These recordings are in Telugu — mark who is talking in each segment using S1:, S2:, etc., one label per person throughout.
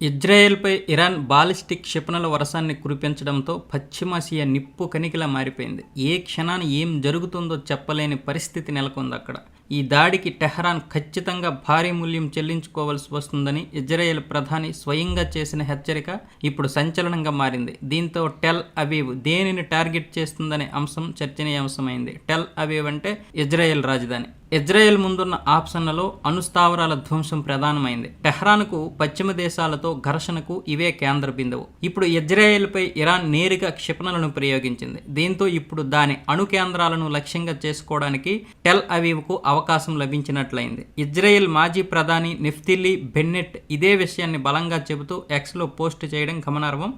S1: ఇజ్రాయెల్పై ఇరాన్ బాలిస్టిక్ క్షిపణుల వరసాన్ని కురిపించడంతో పశ్చిమాసియా నిప్పు కనికిలా మారిపోయింది. ఏ క్షణాన ఏం జరుగుతుందో చెప్పలేని పరిస్థితి నెలకొంది అక్కడ. ఈ దాడికి టెహరాన్ ఖచ్చితంగా భారీ మూల్యం చెల్లించుకోవాల్సి వస్తుందని ఇజ్రాయెల్ ప్రధాని స్వయంగా చేసిన హెచ్చరిక ఇప్పుడు సంచలనంగా మారింది. దీంతో టెల్ అవీవ్ దేనిని టార్గెట్ చేస్తుందనే అంశం చర్చనీయాంశమైంది. టెల్ అవీవ్ అంటే ఇజ్రాయెల్ రాజధాని. ఇజ్రాయెల్ ముందున్న ఆప్షన్లలో అణుస్థావరాల ధ్వంసం ప్రధానమైంది. టెహ్రాన్కు పశ్చిమ దేశాలతో ఘర్షణకు ఇవే కేంద్ర బిందువు. ఇప్పుడు ఇజ్రాయెల్పై ఇరాన్ నేరుగా క్షిపణలను ప్రయోగించింది. దీంతో ఇప్పుడు దాని అణు కేంద్రాలను లక్ష్యంగా చేసుకోవడానికి టెల్ అవీవ్కు అవకాశం లభించినట్లయింది. ఇజ్రాయెల్ మాజీ ప్రధాని నిఫ్తిల్లీ బెన్నెట్ ఇదే విషయాన్ని బలంగా చెబుతూ ఎక్స్లో పోస్ట్ చేయడం గమనార్హం.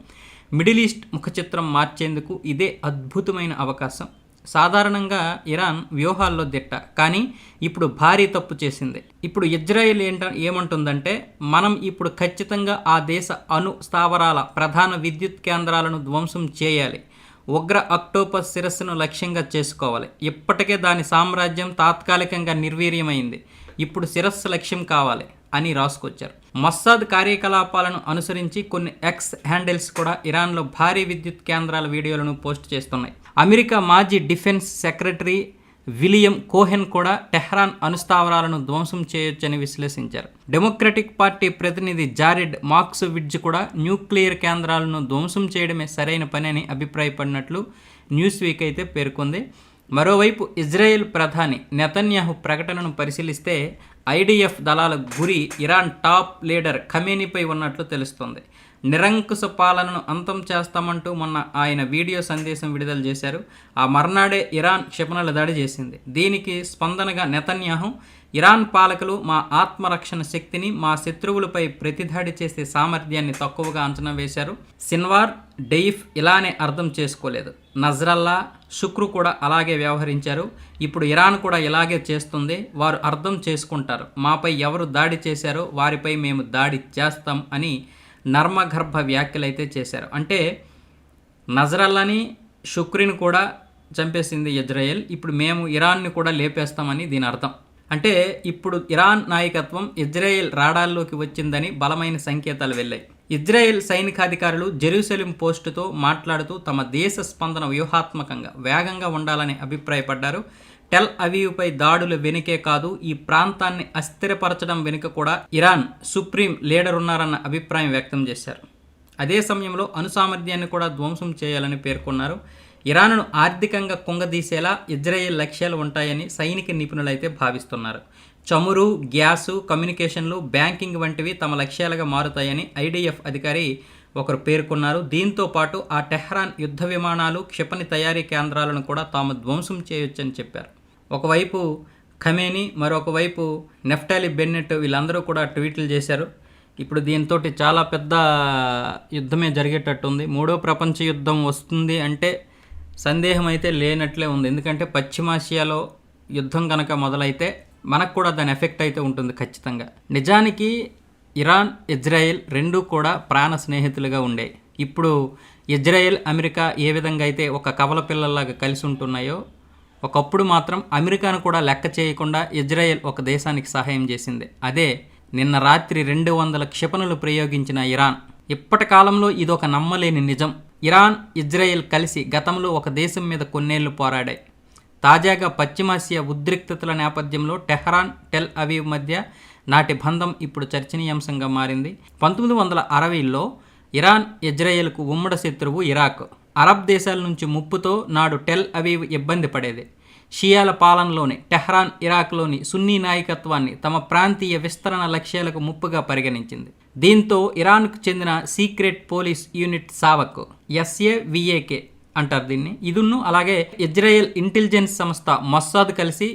S1: మిడిల్ ఈస్ట్ ముఖ చిత్రం మార్చేందుకు ఇదే అద్భుతమైన అవకాశం. సాధారణంగా ఇరాన్ వ్యూహాల్లో దిట్ట. కానీ ఇప్పుడు భారీ తప్పు చేసింది. ఇప్పుడు ఇజ్రాయెల్ ఏంట ఏమంటుందంటే మనం ఇప్పుడు ఖచ్చితంగా ఆ దేశ అణు స్థావరాల ప్రధాన విద్యుత్ కేంద్రాలను ధ్వంసం చేయాలి. ఉగ్ర అక్టోపస్ శిరస్సును లక్ష్యంగా చేసుకోవాలి. ఇప్పటికే దాని సామ్రాజ్యం తాత్కాలికంగా నిర్వీర్యమైంది. ఇప్పుడు శిరస్సు లక్ష్యం కావాలి. అని రాసుకొచ్చారు. మొస్సాద్ కార్యకలాపాలను అనుసరించి కొన్ని ఎక్స్ హ్యాండిల్స్ కూడా ఇరాన్లో భారీ విద్యుత్ కేంద్రాల వీడియోలను పోస్ట్ చేస్తున్నాయి. అమెరికా మాజీ డిఫెన్స్ సెక్రటరీ విలియం కోహెన్ కూడా టెహ్రాన్ అనుస్థావరాలను ధ్వంసం చేయొచ్చని విశ్లేషించారు. డెమోక్రటిక్ పార్టీ ప్రతినిధి జారెడ్ మార్క్స్ విడ్జ్ కూడా న్యూక్లియర్ కేంద్రాలను ధ్వంసం చేయడమే సరైన పని అని అభిప్రాయపడినట్లు న్యూస్ వీక్ అయితే పేర్కొంది. మరోవైపు ఇజ్రాయెల్ ప్రధాని నెతన్యాహు ప్రకటనను పరిశీలిస్తే ఐడిఎఫ్ దళాల గురి ఇరాన్ టాప్ లీడర్ ఖమేనీపై ఉన్నట్లు తెలుస్తోంది. నిరంకుశ పాలనను అంతం చేస్తామంటూ మొన్న ఆయన వీడియో సందేశం విడుదల చేశారు. ఆ మర్నాడే ఇరాన్ క్షిపణుల దాడి చేసింది. దీనికి స్పందనగా నెతన్యాహు ఇరాన్ పాలకులు మా ఆత్మరక్షణ శక్తిని మా శత్రువులపై ప్రతిదాడి చేసే సామర్థ్యాన్ని తక్కువగా అంచనా వేశారు. సిన్వార్ డెయిఫ్ ఇలానే అర్థం చేసుకోలేదు. నజ్రల్లా శుక్రు కూడా అలాగే వ్యవహరించారు. ఇప్పుడు ఇరాన్ కూడా ఇలాగే చేస్తుంది. వారు అర్థం చేసుకుంటారు. మాపై ఎవరు దాడి చేశారో వారిపై మేము దాడి చేస్తాం అని నర్మగర్భ వ్యాఖ్యలైతే చేశారు. అంటే నజ్రల్లాని శుక్రిని కూడా చంపేసింది ఇజ్రాయెల్. ఇప్పుడు మేము ఇరాన్ని కూడా లేపేస్తామని దీని అర్థం. అంటే ఇప్పుడు ఇరాన్ నాయకత్వం ఇజ్రాయెల్ రాడాల్లోకి వచ్చిందని బలమైన సంకేతాలు వెళ్ళాయి. ఇజ్రాయెల్ సైనికాధికారులు జెరూసలిం పోస్టుతో మాట్లాడుతూ తమ దేశ స్పందన వ్యూహాత్మకంగా వేగంగా ఉండాలని అభిప్రాయపడ్డారు. టెల్ అవీవ్పై దాడులు వెనుకే కాదు ఈ ప్రాంతాన్ని అస్థిరపరచడం వెనుక కూడా ఇరాన్ సుప్రీం లీడర్ ఉన్నారన్న అభిప్రాయం వ్యక్తం చేశారు. అదే సమయంలో అణు సామర్థ్యాన్ని కూడా ధ్వంసం చేయాలని పేర్కొన్నారు. ఇరాన్ను ఆర్థికంగా కుంగదీసేలా ఇజ్రాయెల్ లక్ష్యాలు ఉంటాయని సైనిక నిపుణులైతే భావిస్తున్నారు. చమురు గ్యాసు కమ్యూనికేషన్లు బ్యాంకింగ్ వంటివి తమ లక్ష్యాలుగా మారుతాయని ఐడిఎఫ్ అధికారి ఒకరు పేర్కొన్నారు. దీంతో పాటు ఆ టెహ్రాన్ యుద్ధ విమానాలు క్షిపణి తయారీ కేంద్రాలను కూడా తాము ధ్వంసం చేయొచ్చని చెప్పారు. ఒకవైపు ఖమేని మరొకవైపు నెఫ్టాలి బెన్నెట్ వీళ్ళందరూ కూడా ట్వీట్లు చేశారు. ఇప్పుడు దీంతో చాలా పెద్ద యుద్ధమే జరిగేటట్టుంది. మూడో ప్రపంచ యుద్ధం వస్తుంది అంటే సందేహం అయితే లేనట్లే ఉంది. ఎందుకంటే పశ్చిమాసియాలో యుద్ధం కనుక మొదలైతే మనకు కూడా దాని ఎఫెక్ట్ అయితే ఉంటుంది ఖచ్చితంగా. నిజానికి ఇరాన్ ఇజ్రాయెల్ రెండూ కూడా ప్రాణ స్నేహితులుగా ఉండే. ఇప్పుడు ఇజ్రాయెల్ అమెరికా ఏ విధంగా అయితే ఒక కవల పిల్లల్లాగా కలిసి ఉంటున్నాయో ఒకప్పుడు మాత్రం అమెరికాను కూడా లెక్క చేయకుండా ఇజ్రాయెల్ ఒక దేశానికి సహాయం చేసింది. అదే నిన్న రాత్రి రెండు వందల క్షిపణులు ప్రయోగించిన ఇరాన్. ఇప్పటి కాలంలో ఇదొక నమ్మలేని నిజం. ఇరాన్ ఇజ్రాయెల్ కలిసి గతంలో ఒక దేశం మీద కొన్నేళ్ళు పోరాడాయి. తాజాగా పశ్చిమాసియా ఉద్రిక్తతల నేపథ్యంలో టెహ్రాన్ టెల్ అవీవ్ మధ్య నాటి బంధం ఇప్పుడు చర్చనీయాంశంగా మారింది. పంతొమ్మిది వందల అరవైలో ఇరాన్ ఇజ్రాయెల్కు ఉమ్మడి శత్రువు ఇరాక్. అరబ్ దేశాల నుంచి ముప్పుతో నాడు టెల్ అవీవ్ ఇబ్బంది పడేది. షియాల పాలనలోని టెహ్రాన్ ఇరాక్లోని సున్నీ నాయకత్వాన్ని తమ ప్రాంతీయ విస్తరణ లక్ష్యాలకు ముప్పుగా పరిగణించింది. దీంతో ఇరాన్కు చెందిన secret police unit SAVAK SAVAK అంటారు దీన్ని. ఇదున్ను అలాగే ఇజ్రాయెల్ ఇంటెలిజెన్స్ సంస్థ మొస్సాద్ కలిసి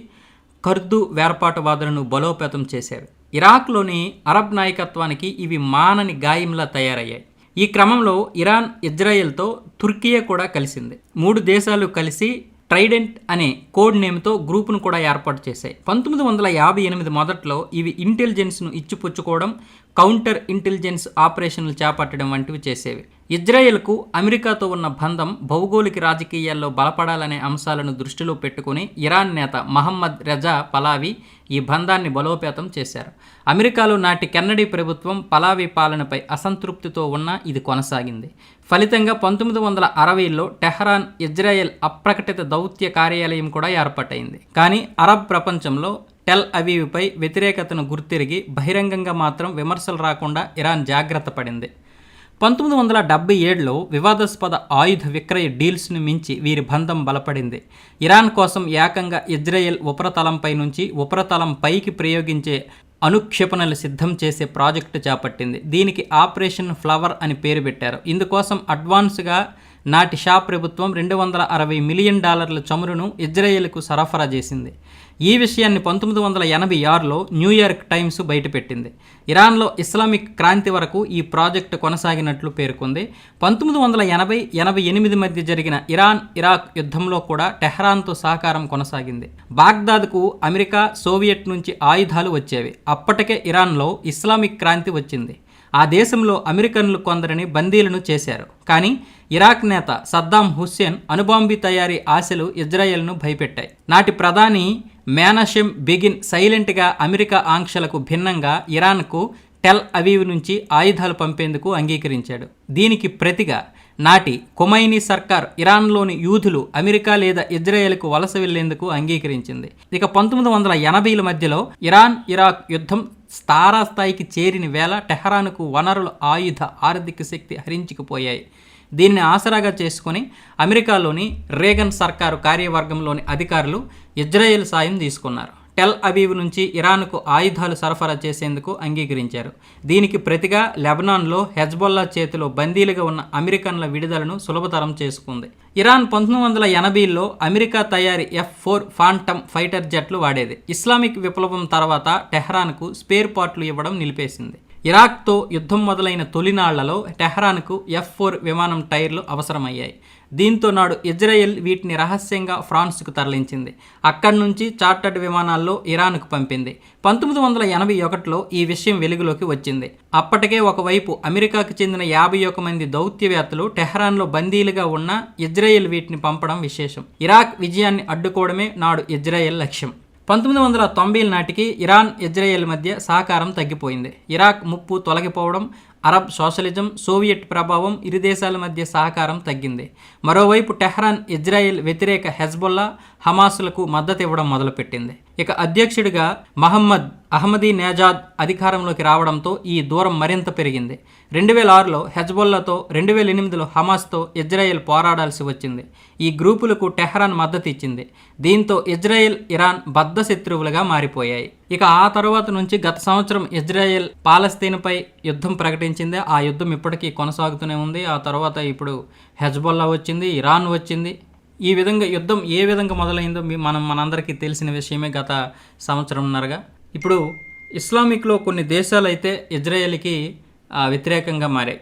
S1: కర్దు వేర్పాటువాదులను బలోపేతం చేశారు. ఇరాక్లోని అరబ్ నాయకత్వానికి ఇవి మానని గాయంలా తయారయ్యాయి. ఈ క్రమంలో ఇరాన్ ఇజ్రాయెల్తో తుర్కియా కూడా కలిసింది. మూడు దేశాలు కలిసి ట్రైడెంట్ అనే కోడ్ నేమ్తో గ్రూపును కూడా ఏర్పాటు చేశాయి. పంతొమ్మిది వందల యాభై ఎనిమిది మొదట్లో ఇవి ఇంటెలిజెన్స్ను ఇచ్చిపుచ్చుకోవడం కౌంటర్ ఇంటెలిజెన్స్ ఆపరేషన్లు చేపట్టడం వంటివి చేసేవి. ఇజ్రాయెల్కు అమెరికాతో ఉన్న బంధం భౌగోళిక రాజకీయాల్లో బలపడాలనే అంశాలను దృష్టిలో పెట్టుకుని ఇరాన్ నేత మహమ్మద్ రజా పలావి ఈ బంధాన్ని బలోపేతం చేశారు. అమెరికాలో నాటి కెన్నడీ ప్రభుత్వం పలావి పాలనపై అసంతృప్తితో ఉన్న ఇది కొనసాగింది. ఫలితంగా పంతొమ్మిది వందల అరవైలో టెహరాన్ ఇజ్రాయెల్ అప్రకటిత దౌత్య కార్యాలయం కూడా ఏర్పాటైంది. కానీ అరబ్ ప్రపంచంలో టెల్ అవీవ్పై వ్యతిరేకతను గుర్తిరిగి బహిరంగంగా మాత్రం విమర్శలు రాకుండా ఇరాన్ జాగ్రత్త పడింది. పంతొమ్మిది వందల డెబ్బై ఏడులో వివాదాస్పద ఆయుధ విక్రయ డీల్స్ను మించి వీరి బంధం బలపడింది. ఇరాన్ కోసం ఏకంగా ఇజ్రాయెల్ ఉపరితలంపై నుంచి ఉపరితలం పైకి ప్రయోగించే అనుక్షేపణలు సిద్ధం చేసే ప్రాజెక్టు చేపట్టింది. దీనికి ఆపరేషన్ ఫ్లవర్ అని పేరు పెట్టారు. ఇందుకోసం అడ్వాన్స్గా నాటి షా ప్రభుత్వం రెండు వందల అరవై మిలియన్ డాలర్ల చమురును ఇజ్రాయెల్కు సరఫరా చేసింది. ఈ విషయాన్ని పంతొమ్మిది వందల ఎనభై ఆరులో న్యూయార్క్ టైమ్స్ బయటపెట్టింది. ఇరాన్లో ఇస్లామిక్ క్రాంతి వరకు ఈ ప్రాజెక్టు కొనసాగినట్లు పేర్కొంది. పంతొమ్మిది వందల ఎనభై ఎనభై ఎనిమిది మధ్య జరిగిన ఇరాన్ ఇరాక్ యుద్ధంలో కూడా టెహ్రాన్తో సహకారం కొనసాగింది. బాగ్దాద్కు అమెరికా సోవియట్ నుంచి ఆయుధాలు వచ్చేవి. అప్పటికే ఇరాన్లో ఇస్లామిక్ క్రాంతి వచ్చింది. ఆ దేశంలో అమెరికన్లు కొందరిని బందీలను చేశారు. కానీ ఇరాక్ నేత సద్దాం హుస్సేన్ అణుబాంబీ తయారీ ఆశలు ఇజ్రాయెల్ను భయపెట్టాయి. నాటి ప్రధాని మేనషెమ్ బిగిన్ సైలెంట్గా అమెరికా ఆంక్షలకు భిన్నంగా ఇరాన్కు టెల్ అవీవ్ నుంచి ఆయుధాలు పంపేందుకు అంగీకరించాడు. దీనికి ప్రతిగా నాటి కొమైనీ సర్కార్ ఇరాన్లోని యూదులు అమెరికా లేదా ఇజ్రాయెల్కు వలస వెళ్ళేందుకు అంగీకరించింది. ఇక పంతొమ్మిది వందల ఎనభైల మధ్యలో ఇరాన్ ఇరాక్ యుద్ధం స్థాయికి చేరిన వేళ టెహరాన్కు వనరుల ఆయుధ ఆర్థిక శక్తి హరించుకుపోయాయి. దీన్ని ఆసరాగా చేసుకుని అమెరికాలోని రేగన్ సర్కారు కార్యవర్గంలోని అధికారులు ఇజ్రాయెల్ సాయం తీసుకున్నారు. టెల్ అవీవ్ నుంచి ఇరాన్కు ఆయుధాలు సరఫరా చేసేందుకు అంగీకరించారు. దీనికి ప్రతిగా లెబనాన్లో హెజ్బొల్లా చేతిలో బందీలుగా ఉన్న అమెరికన్ల విడుదలను సులభతరం చేసుకుంది. ఇరాన్ పంతొమ్మిది వందల ఎనభైలో అమెరికా తయారీ ఎఫ్ ఫోర్ ఫాంటమ్ ఫైటర్ జెట్లు వాడేది. ఇస్లామిక్ విప్లవం తర్వాత టెహ్రాన్కు స్పేర్ పార్ట్లు ఇవ్వడం నిలిపేసింది. ఇరాక్తో యుద్ధం మొదలైన తొలినాళ్ళలో టెహ్రాన్కు ఎఫ్ ఫోర్ విమానం టైర్లు అవసరమయ్యాయి. దీంతో నాడు ఇజ్రాయెల్ వీటిని రహస్యంగా ఫ్రాన్స్కు తరలించింది. అక్కడి నుంచి చార్టర్డ్ విమానాల్లో ఇరాన్కు పంపింది. పంతొమ్మిది వందల ఎనభై ఒకటిలో ఈ విషయం వెలుగులోకి వచ్చింది. అప్పటికే ఒకవైపు అమెరికాకు చెందిన యాభై ఒక మంది దౌత్యవేత్తలు టెహ్రాన్లో బందీలుగా ఉన్న ఇజ్రాయెల్ వీటిని పంపడం విశేషం. ఇరాక్ విజయాన్ని అడ్డుకోవడమే నాడు ఇజ్రాయెల్ లక్ష్యం. పంతొమ్మిది వందల తొంభై నాటికి ఇరాన్ ఇజ్రాయెల్ మధ్య సహకారం తగ్గిపోయింది. ఇరాక్ ముప్పు తొలగిపోవడం అరబ్ సోషలిజం సోవియట్ ప్రభావం ఇరు దేశాల మధ్య సహకారం తగ్గింది. మరోవైపు టెహ్రాన్ ఇజ్రాయెల్ వ్యతిరేక హెజ్బొల్లా హమాసులకు మద్దతు ఇవ్వడం మొదలుపెట్టింది. ఇక అధ్యక్షుడిగా మహమ్మద్ అహ్మదీ నేజాద్ అధికారంలోకి రావడంతో ఈ దూరం మరింత పెరిగింది. రెండు వేల ఆరులో హెజ్బొల్లాతో రెండు వేల ఎనిమిదిలో హమాస్తో ఇజ్రాయెల్ పోరాడాల్సి వచ్చింది. ఈ గ్రూపులకు టెహ్రాన్ మద్దతు ఇచ్చింది. దీంతో ఇజ్రాయెల్ ఇరాన్ బద్ధ శత్రువులుగా మారిపోయాయి. ఇక ఆ తర్వాత నుంచి గత సంవత్సరం ఇజ్రాయెల్ పాలస్తీన్పై యుద్ధం ప్రకటించింది. ఆ యుద్ధం ఇప్పటికీ కొనసాగుతూనే ఉంది. ఆ తర్వాత ఇప్పుడు హెజ్బొల్లా వచ్చింది ఇరాన్ వచ్చింది. ఈ విధంగా యుద్ధం ఏ విధంగా మొదలైందో మనం మనందరికీ తెలిసిన విషయమే గత సంవత్సరంన్నరగా ఇప్పుడు ఇస్లామిక్లో కొన్ని దేశాలు అయితే ఇజ్రాయెల్కి వ్యతిరేకంగా మారాయి.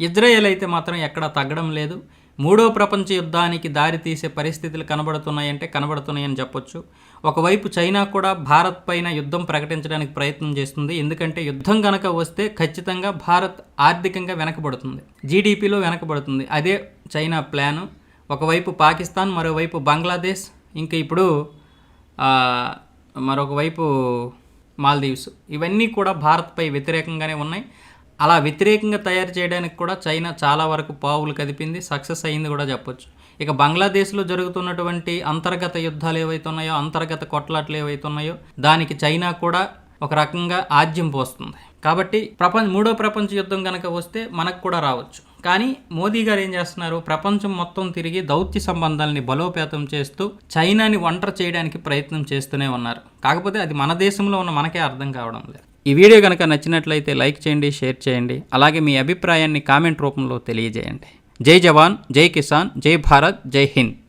S1: ఇజ్రాయెల్ అయితే మాత్రం ఎక్కడా తగ్గడం లేదు. మూడో ప్రపంచ యుద్ధానికి దారి తీసే పరిస్థితులు కనబడుతున్నాయంటే కనబడుతున్నాయని చెప్పొచ్చు. ఒకవైపు చైనా కూడా భారత్ పైన యుద్ధం ప్రకటించడానికి ప్రయత్నం చేస్తుంది. ఎందుకంటే యుద్ధం కనుక వస్తే ఖచ్చితంగా భారత్ ఆర్థికంగా వెనకబడుతుంది. జీడిపిలో వెనకబడుతుంది. అదే చైనా ప్లాను. ఒకవైపు పాకిస్తాన్ మరోవైపు బంగ్లాదేశ్ ఇంకా ఇప్పుడు మరొకవైపు మాల్దీవ్స్. ఇవన్నీ కూడా భారత్పై వ్యతిరేకంగానే ఉన్నాయి. అలా వ్యతిరేకంగా తయారు చేయడానికి కూడా చైనా చాలా వరకు పావులు కదిపింది. సక్సెస్ అయింది కూడా చెప్పొచ్చు. ఇక బంగ్లాదేశ్లో జరుగుతున్నటువంటి అంతర్గత యుద్ధాలు ఏవైతే ఉన్నాయో అంతర్గత కొట్లాట్లు ఏవైతే ఉన్నాయో దానికి చైనా కూడా ఒక రకంగా ఆజ్యం పోస్తుంది. కాబట్టి ప్రపంచ మూడో ప్రపంచ యుద్ధం కనుక వస్తే మనకు కూడా రావచ్చు. కానీ మోదీ గారు ఏం చేస్తున్నారు? ప్రపంచం మొత్తం తిరిగి దౌత్య సంబంధాలని బలోపేతం చేస్తూ చైనాని ఒంటరి చేయడానికి ప్రయత్నం చేస్తూనే ఉన్నారు. కాకపోతే అది మన దేశంలో ఉన్న మనకే అర్థం కావడం లేదు. ఈ వీడియో కనుక నచ్చినట్లయితే లైక్ చేయండి షేర్ చేయండి. అలాగే మీ అభిప్రాయాన్ని కామెంట్ రూపంలో తెలియజేయండి. జై జవాన్ జై కిసాన్ జై భారత్ జై హింద్.